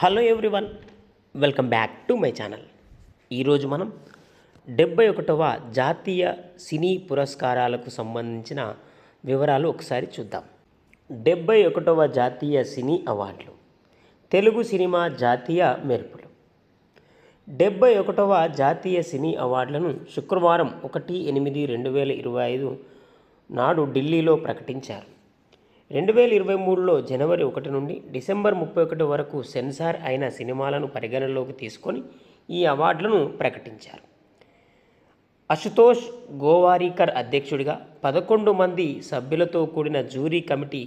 Hello everyone welcome back to my channel. ఈరోజు మనం డెబ్బై ఒకటవ జాతీయ సినీ పురస్కారాలకు సంబంధించిన వివరాలు ఒకసారి చూద్దాం. డెబ్బై ఒకటవ జాతీయ సినీ అవార్డులు తెలుగు సినిమా జాతీయ మెరుపులు. డెబ్బై ఒకటవ జాతీయ సినీ అవార్డులను శుక్రవారం ఒకటి ఎనిమిది రెండు వేల ఇరవై ఐదు నాడు ఢిల్లీలో ప్రకటించారు. రెండు వేల ఇరవై మూడులో జనవరి ఒకటి నుండి డిసెంబర్ ముప్పై ఒకటి వరకు సెన్సార్ అయిన సినిమాలను పరిగణనలోకి తీసుకొని ఈ అవార్డులను ప్రకటించారు. అశుతోష్ గోవారీకర్ అధ్యక్షుడిగా పదకొండు మంది సభ్యులతో కూడిన జూరీ కమిటీ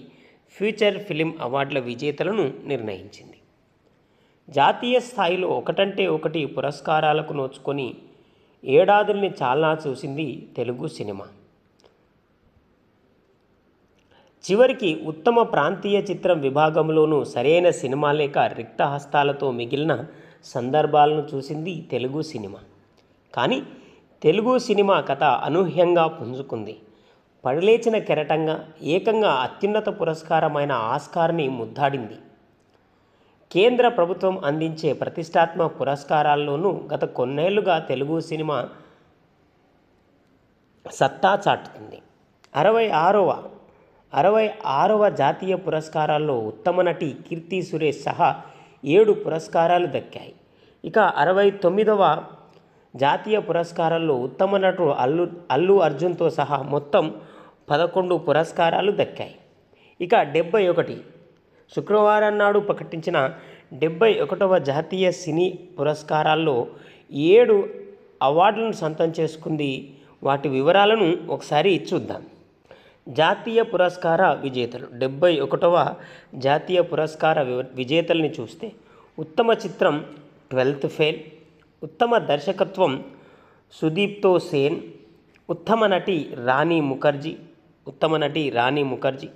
ఫ్యూచర్ ఫిలిం అవార్డుల విజేతలను నిర్ణయించింది. జాతీయ స్థాయిలో ఒకటంటే ఒకటి పురస్కారాలకు నోచుకొని ఏడాదుల్ని చాలనా చూసింది తెలుగు సినిమా. చివరికి ఉత్తమ ప్రాంతీయ చిత్రం విభాగంలోనూ సరైన సినిమా లేక రిక్తహస్తాలతో మిగిలిన సందర్భాలను చూసింది తెలుగు సినిమా. కానీ తెలుగు సినిమా కథ అనూహ్యంగా పుంజుకుంది. పడిలేచిన కెరటంగా ఏకంగా అత్యున్నత పురస్కారమైన ఆస్కార్ని ముద్దాడింది. కేంద్ర ప్రభుత్వం అందించే ప్రతిష్టాత్మక పురస్కారాల్లోనూ గత కొన్నేళ్ళుగా తెలుగు సినిమా సత్తా చాటుతుంది. అరవై ఆరవ అరవై ఆరవ జాతీయ పురస్కారాల్లో ఉత్తమ నటి కీర్తి సురేష్ సహా ఏడు పురస్కారాలు దక్కాయి. ఇక అరవై తొమ్మిదవ జాతీయ పురస్కారాల్లో ఉత్తమ నటుడు అల్లు అల్లు అర్జున్తో సహా మొత్తం పదకొండు పురస్కారాలు దక్కాయి. ఇక డెబ్బై ఒకటి శుక్రవారం నాడు ప్రకటించిన డెబ్బై ఒకటవ జాతీయ సినీ పురస్కారాల్లో ఏడు అవార్డులను సొంతం చేసుకుంది. వాటి వివరాలను ఒకసారి చూద్దాం. జాతీయ పురస్కార విజేతలు. డెబ్బై ఒకటవ జాతీయ పురస్కార విజేతల్ని చూస్తే ఉత్తమ చిత్రం ట్వెల్త్ ఫెయిల్ ఉత్తమ దర్శకత్వం సుదీప్తో సేన్ ఉత్తమ నటి రాణి ముఖర్జీ ఉత్తమ నటి రాణి ముఖర్జీ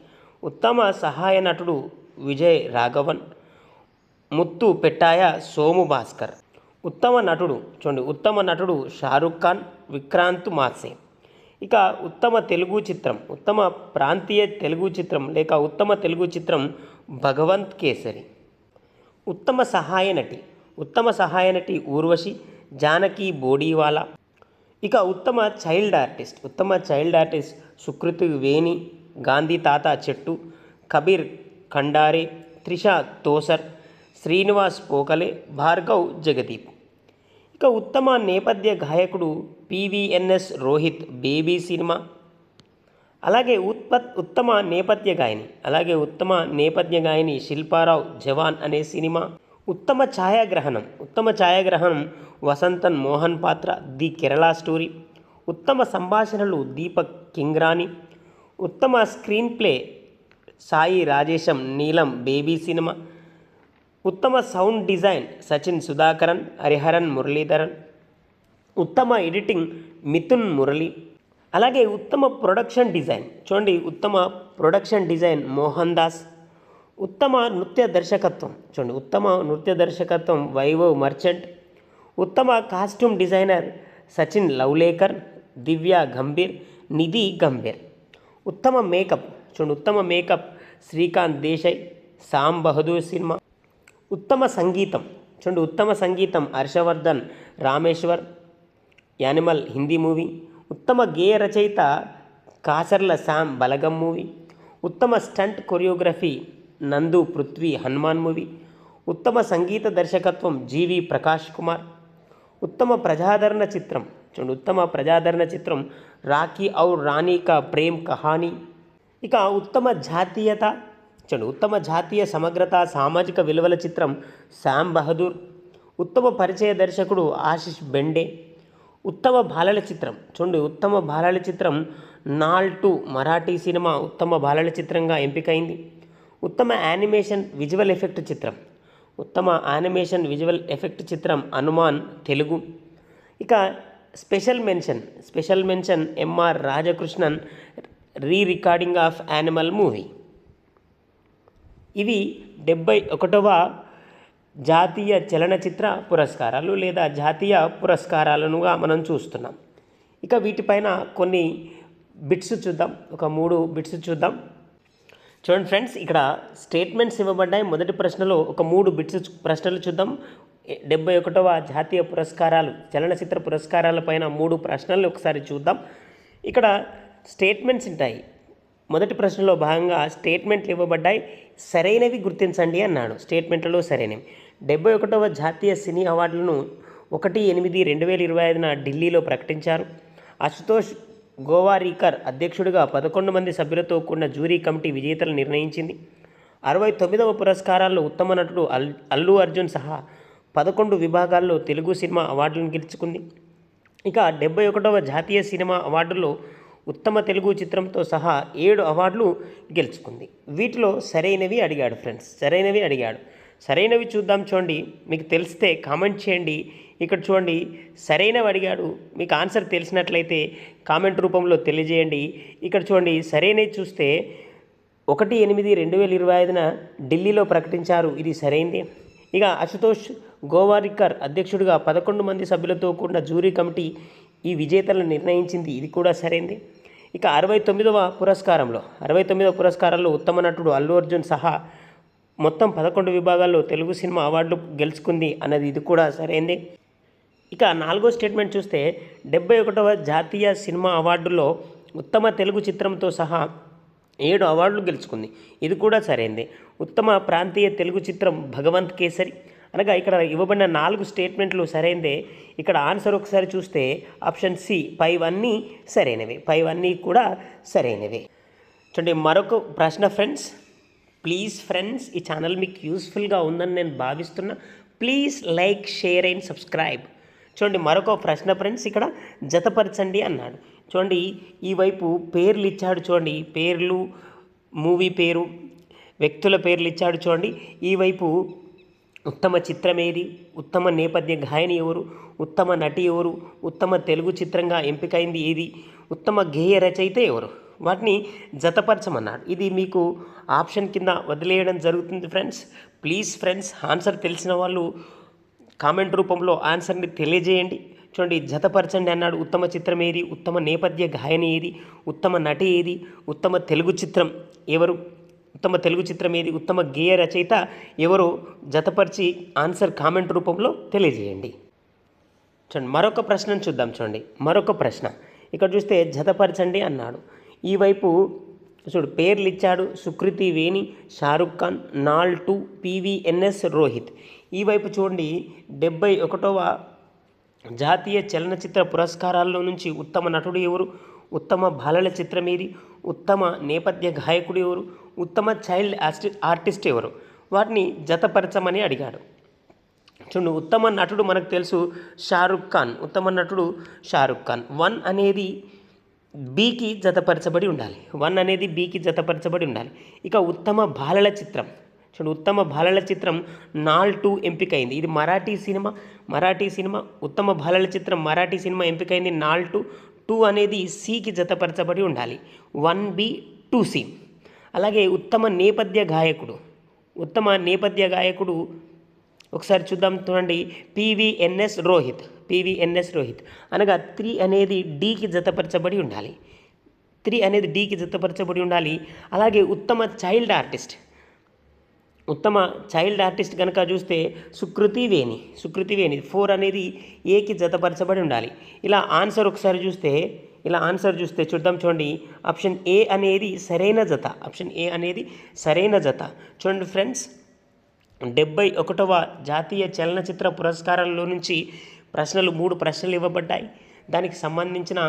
ఉత్తమ సహాయ నటుడు విజయ్ రాఘవన్ ముత్తు పెట్టాయ సోము భాస్కర్. ఉత్తమ నటుడు చూడండి ఉత్తమ నటుడు షారుఖ్ ఖాన్ విక్రాంత్ మాసేన్ ఇక ఉత్తమ తెలుగు చిత్రం ఉత్తమ ప్రాంతీయ తెలుగు చిత్రం లేక ఉత్తమ తెలుగు చిత్రం భగవంత్ కేసరి. ఉత్తమ సహాయ నటి ఉత్తమ సహాయ నటి ఊర్వశి జానకి బోడీవాలా. ఇక ఉత్తమ చైల్డ్ ఆర్టిస్ట్ ఉత్తమ చైల్డ్ ఆర్టిస్ట్ సుకృతి వేణి గాంధీ తాత చెట్టు కబీర్ ఖండారే త్రిష తోసర్ శ్రీనివాస్ పోకలే భార్గవ్ జగదీప్. ఇక ఉత్తమ నేపథ్య గాయకుడు పివిఎన్ఎస్ రోహిత్ బేబీ సినిమా. అలాగే ఉత్పత్ ఉత్తమ నేపథ్య గాయని అలాగే ఉత్తమ నేపథ్య గాయని శిల్పారావు జవాన్ అనే సినిమా. ఉత్తమ ఛాయాగ్రహణం ఉత్తమ ఛాయాగ్రహణం వసంతన్ మోహన్ పాత్ర ది కేరళ స్టోరీ. ఉత్తమ సంభాషణలు దీపక్ కింగ్రాని. ఉత్తమ screen play Sai Rajesham Neelam baby cinema. ఉత్తమ సౌండ్ డిజైన్ సచిన్ సుధాకరన్ హరిహరన్ మురళీధరన్ ఉత్తమ ఎడిటింగ్ మిథున్ మురళి అలాగే ఉత్తమ ప్రొడక్షన్ డిజైన్. చూడండి ఉత్తమ ప్రొడక్షన్ డిజైన్ మోహన్ దాస్ ఉత్తమ నృత్య దర్శకత్వం. చూడండి ఉత్తమ నృత్య దర్శకత్వం వైభవ్ మర్చెంట్ ఉత్తమ కాస్ట్యూమ్ డిజైనర్ సచిన్ లవ్లేకర్ దివ్య గంభీర్ నిధి గంభీర్. ఉత్తమ మేకప్. చూడండి ఉత్తమ మేకప్ శ్రీకాంత్ దేశాయ్ సామ్ బహదూర్ సినిమా. ఉత్తమ సంగీతం. చూడండి ఉత్తమ సంగీతం హర్షవర్ధన్ రామేశ్వర్ యానిమల్ హిందీ మూవీ. ఉత్తమ గేయ రచయిత కాసర్ల శామ్ బలగం మూవీ. ఉత్తమ stunt choreography Nandu Prithvi Hanuman movie. ఉత్తమ సంగీత దర్శకత్వం జీవి ప్రకాష్ కుమార్. ఉత్తమ ప్రజాదరణ చిత్రం. చూడండి ఉత్తమ ప్రజాదరణ చిత్రం రాఖీ ఔర్ రాణి కా ప్రేమ్ కహానీ. ఇక ఉత్తమ జాతీయత చూడండి ఉత్తమ జాతీయ సమగ్రత సామాజిక విలువల చిత్రం శ్యామ్ బహదూర్ ఉత్తమ పరిచయ దర్శకుడు ఆశిష్ బెండే ఉత్తమ బాలల చిత్రం. చూడండి ఉత్తమ బాలల చిత్రం నాల్ టు మరాఠీ సినిమా ఉత్తమ బాలల చిత్రంగా ఎంపికైంది. ఉత్తమ యానిమేషన్ విజువల్ ఎఫెక్ట్ చిత్రం. ఉత్తమ యానిమేషన్ విజువల్ ఎఫెక్ట్ చిత్రం అనుమాన్ తెలుగు. ఇక special mention special mention MR Rajakrishnan re recording of Animal movie. ఇవి డెబ్బై ఒకటవ జాతీయ చలనచిత్ర పురస్కారాలు లేదా జాతీయ పురస్కారాలనుగా మనం చూస్తున్నాం. ఇక వీటిపైన కొన్ని బిట్స్ చూద్దాం. ఒక మూడు బిట్స్ చూద్దాం. చూడండి ఫ్రెండ్స్ ఇక్కడ స్టేట్మెంట్స్ ఇవ్వబడ్డాయి. మొదటి ప్రశ్నలో ఒక మూడు బిట్స్ ప్రశ్నలు చూద్దాం. డెబ్బై ఒకటవ జాతీయ పురస్కారాలు చలనచిత్ర పురస్కారాల పైన మూడు ప్రశ్నలు ఒకసారి చూద్దాం. ఇక్కడ స్టేట్మెంట్స్ ఉంటాయి. మొదటి ప్రశ్నలో భాగంగా స్టేట్మెంట్లు ఇవ్వబడ్డాయి. సరైనవి గుర్తించండి అన్నాడు. స్టేట్మెంట్లలో సరైనవి. డెబ్బై ఒకటవ జాతీయ సినీ అవార్డులను ఒకటి ఎనిమిది రెండు వేల ఇరవై ఐదున ఢిల్లీలో ప్రకటించారు. అశుతోష్ గోవారీకర్ అధ్యక్షుడిగా పదకొండు మంది సభ్యులతో కూడిన జ్యూరీ కమిటీ విజేతలు నిర్ణయించింది. అరవై తొమ్మిదవ పురస్కారాల్లో ఉత్తమ నటుడు అల్ అల్లు అర్జున్ సహా పదకొండు విభాగాల్లో తెలుగు సినిమా అవార్డులను గెలుచుకుంది. ఇక డెబ్బై ఒకటవ జాతీయ సినిమా అవార్డులో ఉత్తమ తెలుగు చిత్రంతో సహా ఏడు అవార్డులు గెలుచుకుంది. వీటిలో సరైనవి అడిగాడు ఫ్రెండ్స్ సరైనవి అడిగాడు. సరైనవి చూద్దాం చూడండి మీకు తెలిస్తే కామెంట్ చేయండి. ఇక్కడ చూడండి సరైనవి అడిగాడు. మీకు ఆన్సర్ తెలిసినట్లయితే కామెంట్ రూపంలో తెలియజేయండి. ఇక్కడ చూడండి సరైనవి చూస్తే ఒకటి ఎనిమిది రెండు వేల ఇరవై ఐదున ఢిల్లీలో ప్రకటించారు. ఇది సరైంది. ఇక అశుతోష్ గోవారికర్ అధ్యక్షుడిగా పదకొండు మంది సభ్యులతో కూడిన జ్యూరీ కమిటీ ఈ విజేతలను నిర్ణయించింది ఇది కూడా సరైంది. ఇక అరవై తొమ్మిదవ పురస్కారంలో అరవై తొమ్మిదవ పురస్కారంలో ఉత్తమ నటుడు అల్లు అర్జున్ సహా మొత్తం పదకొండు విభాగాల్లో తెలుగు సినిమా అవార్డులు గెలుచుకుంది అన్నది ఇది కూడా సరైంది. ఇక నాలుగో స్టేట్మెంట్ చూస్తే డెబ్బై ఒకటవ జాతీయ సినిమా అవార్డులో ఉత్తమ తెలుగు చిత్రంతో సహా ఏడు అవార్డులు గెలుచుకుంది. ఇది కూడా సరైంది. ఉత్తమ ప్రాంతీయ తెలుగు చిత్రం భగవంత్ కేసరి అనగా ఇక్కడ ఇవ్వబడిన నాలుగు స్టేట్మెంట్లు సరైనదే ఇక్కడ ఆన్సర్ ఒకసారి చూస్తే ఆప్షన్ సి పైవన్నీ సరైనవి. పైవన్నీ కూడా సరైనవి. చూడండి మరొక ప్రశ్న ఫ్రెండ్స్. ప్లీజ్ ఫ్రెండ్స్ ఈ ఛానల్ మీకు యూస్ఫుల్గా ఉందని నేను భావిస్తున్నా. Please like share and subscribe. చూడండి మరొక ప్రశ్న ఫ్రెండ్స్ ఇక్కడ జతపరచండి అన్నాడు. చూడండి ఈ వైపు పేర్లు ఇచ్చాడు చూడండి. పేర్లు మూవీ పేరు వ్యక్తుల పేర్లు ఇచ్చాడు చూడండి. ఈ వైపు ఉత్తమ చిత్రం ఏది ఉత్తమ నేపథ్య గాయని ఎవరు? ఉత్తమ నటి ఎవరు? ఉత్తమ తెలుగు చిత్రంగా ఎంపికైంది ఏది? ఉత్తమ గేయ రచయిత ఎవరు? వాటిని జతపరచమన్నాడు. ఇది మీకు ఆప్షన్ కింద వదిలేయడం జరుగుతుంది ఫ్రెండ్స్. ప్లీజ్ ఫ్రెండ్స్ ఆన్సర్ తెలిసిన వాళ్ళు కామెంట్ రూపంలో ఆన్సర్ని తెలియజేయండి. చూడండి జతపరచండి అన్నాడు. ఉత్తమ చిత్రం ఏది? ఉత్తమ నేపథ్య గాయని ఏది? ఉత్తమ నటి ఏది? ఉత్తమ తెలుగు చిత్రం ఎవరు? ఉత్తమ తెలుగు చిత్రం ఏది? ఉత్తమ గేయ రచయిత ఎవరు? జతపరిచి ఆన్సర్ కామెంట్ రూపంలో తెలియజేయండి. చూడండి మరొక ప్రశ్నను చూద్దాం చూడండి. మరొక ప్రశ్న. ఇక్కడ చూస్తే జతపరచండి అన్నాడు. ఈ వైపు చూడు పేర్లు ఇచ్చాడు సుకృతి వేణి షారుఖ్ ఖాన్ నాల్ టు పివిఎన్ఎస్ రోహిత్. ఈ వైపు చూడండి డెబ్బై ఒకటవ జాతీయ చలనచిత్ర పురస్కారాల్లో నుంచి ఉత్తమ నటుడు ఎవరు? ఉత్తమ బాలల చిత్రం ఏది? ఉత్తమ నేపథ్య గాయకుడు ఎవరు? ఉత్తమ చైల్డ్ ఆస్టి ఆర్టిస్ట్ ఎవరు? వాటిని జతపరచమని అడిగాడు. చూడు ఉత్తమ నటుడు మనకు తెలుసు షారుఖ్ ఖాన్. ఉత్తమ నటుడు షారుఖ్ ఖాన్. వన్ అనేది బీకి జతపరచబడి ఉండాలి. వన్ అనేది బీకి జతపరచబడి ఉండాలి. ఇక ఉత్తమ బాలల చిత్రం. చూడు ఉత్తమ బాలల చిత్రం నాల్ టూ ఎంపికైంది. ఇది మరాఠీ సినిమా మరాఠీ సినిమా ఉత్తమ బాలల చిత్రం మరాఠీ సినిమా ఎంపికైంది నాల్ టూ. టూ అనేది సికి జతపరచబడి ఉండాలి. One B two C. అలాగే ఉత్తమ నేపథ్య గాయకుడు. ఉత్తమ నేపథ్య గాయకుడు ఒకసారి చూద్దాం చూడండి. పివిఎన్ఎస్ రోహిత్. పివిఎన్ఎస్ రోహిత్. అనగా త్రీ అనేది డీకి జతపరచబడి ఉండాలి. త్రీ అనేది డీకి జతపరచబడి ఉండాలి. అలాగే ఉత్తమ చైల్డ్ ఆర్టిస్ట్. ఉత్తమ చైల్డ్ ఆర్టిస్ట్ కనుక చూస్తే సుకృతి వేణి. సుకృతి వేణి. ఫోర్ అనేది ఏకి జతపరచబడి ఉండాలి. ఇలా ఆన్సర్ ఒకసారి చూస్తే ఇలా ఆన్సర్ చూస్తే చూద్దాం చూడండి. ఆప్షన్ ఏ అనేది సరైన జత. ఆప్షన్ ఏ అనేది సరైన జత. చూడండి ఫ్రెండ్స్ డెబ్బై ఒకటవ జాతీయ చలనచిత్ర పురస్కారాల్లో నుంచి ప్రశ్నలు మూడు ప్రశ్నలు ఇవ్వబడ్డాయి. దానికి సంబంధించిన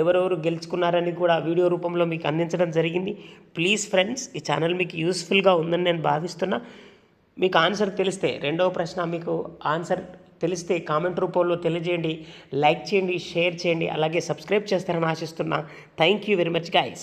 ఎవరెవరు గెలుచుకున్నారని కూడా వీడియో రూపంలో మీకు అందించడం జరిగింది. ప్లీజ్ ఫ్రెండ్స్ ఈ ఛానల్ మీకు యూస్ఫుల్గా ఉందని నేను భావిస్తున్నా. మీకు ఆన్సర్ తెలిస్తే రెండవ ప్రశ్న మీకు ఆన్సర్ తెలిస్తే కామెంట్ రూపంలో తెలియజేయండి లైక్ చేయండి షేర్ చేయండి అలాగే సబ్స్క్రైబ్ చేస్తారని ఆశిస్తున్నా. Thank you very much guys